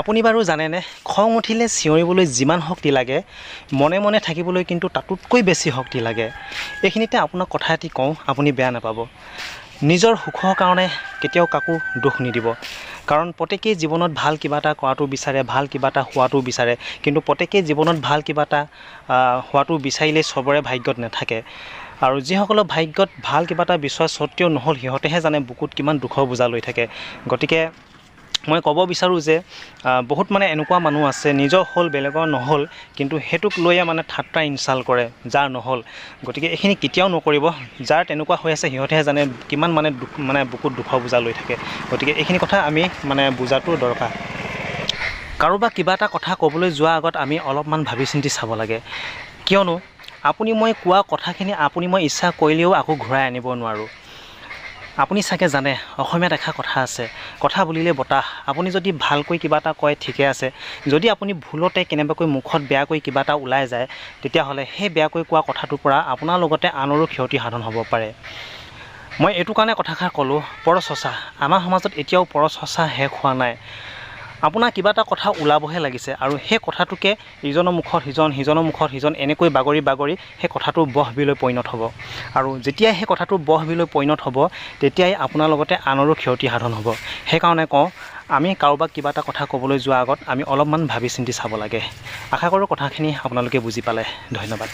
আপুনি বাৰু জানেনে খং উঠিলে চিঞৰিবলৈ যিমান শক্তি লাগে মনে মনে থাকিবলৈ কিন্তু তাতোতকৈ বেছি শক্তি লাগে। এইখিনিতে আপোনাক কথা এটি কওঁ আপুনি বেয়া নাপাব। নিজৰ সুখৰ কাৰণে কেতিয়াও কাকো দোষ নিদিব। কাৰণ প্ৰত্যেকেই জীৱনত ভাল কিবা এটা কৰাটো বিচাৰে ভাল কিবা এটা হোৱাটো বিচাৰে। কিন্তু প্ৰত্যেকেই জীৱনত ভাল কিবা এটা হোৱাটো বিচাৰিলেই চবৰে ভাগ্যত নাথাকে। আৰু যিসকলৰ ভাগ্যত ভাল কিবা এটা বিচৰা স্বত্তেও নহ'ল সিহঁতেহে জানে বুকুত কিমান দুখৰ বোজা লৈ থাকে। গতিকে মই ক'ব বিচাৰোঁ যে বহুত মানে এনেকুৱা মানুহ আছে নিজৰ হ'ল বেলেগৰ নহ'ল কিন্তু সেইটোক লৈয়ে মানে ঠাট্টা ইনচাল কৰে যাৰ নহ'ল। গতিকে এইখিনি কেতিয়াও নকৰিব যাৰ তেনেকুৱা হৈ আছে সিহঁতেহে জানে কিমান মানে দুখ মানে বুকুত দুখৰ বোজা লৈ থাকে। গতিকে এইখিনি কথা আমি মানে বুজাটো দৰকাৰ। কাৰোবাক কিবা এটা কথা ক'বলৈ যোৱাৰ আগত আমি অলপমান ভাবি চিন্তি চাব লাগে। কিয়নো আপুনি মই কোৱা কথাখিনি আপুনি মই ইচ্ছা কৰিলেও আকৌ ঘূৰাই আনিব নোৱাৰোঁ। আপুনি চাগে জানে অসমীয়াত এষাৰ কথা আছে। কথা বুলিলে বতাহ। আপুনি যদি ভালকৈ কিবা এটা কয় ঠিকে আছে। যদি আপুনি ভুলতে কেনেবাকৈ মুখত বেয়াকৈ কিবা এটা ওলাই যায় তেতিয়াহ'লে সেই বেয়াকৈ কোৱা কথাটোৰ পৰা আপোনাৰ লগতে আনৰো ক্ষতি সাধন হ'ব পাৰে। মই এইটো কাৰণে কথাষাৰ ক'লোঁ পৰচৰ্চা। আমাৰ সমাজত এতিয়াও পৰচৰ্চা শেষ হোৱা নাই। আপোনাৰ কিবা এটা কথা ওলাবহে লাগিছে আৰু সেই কথাটোকে ইজনৰ মুখত সিজন সিজনৰ মুখত সিজন এনেকৈ বাগৰি বাগৰি সেই কথাটো বহবিলৈ পৰিণত হ'ব। আৰু যেতিয়াই সেই কথাটো বহবিলৈ পৰিণত হ'ব তেতিয়াই আপোনাৰ লগতে আনৰো ক্ষতি সাধন হ'ব। সেইকাৰণে কওঁ আমি কাৰোবাক কিবা এটা কথা ক'বলৈ যোৱাৰ আগত আমি অলপমান ভাবি চিন্তি চাব লাগে। আশা কৰোঁ কথাখিনি আপোনালোকে বুজি পালে। ধন্যবাদ।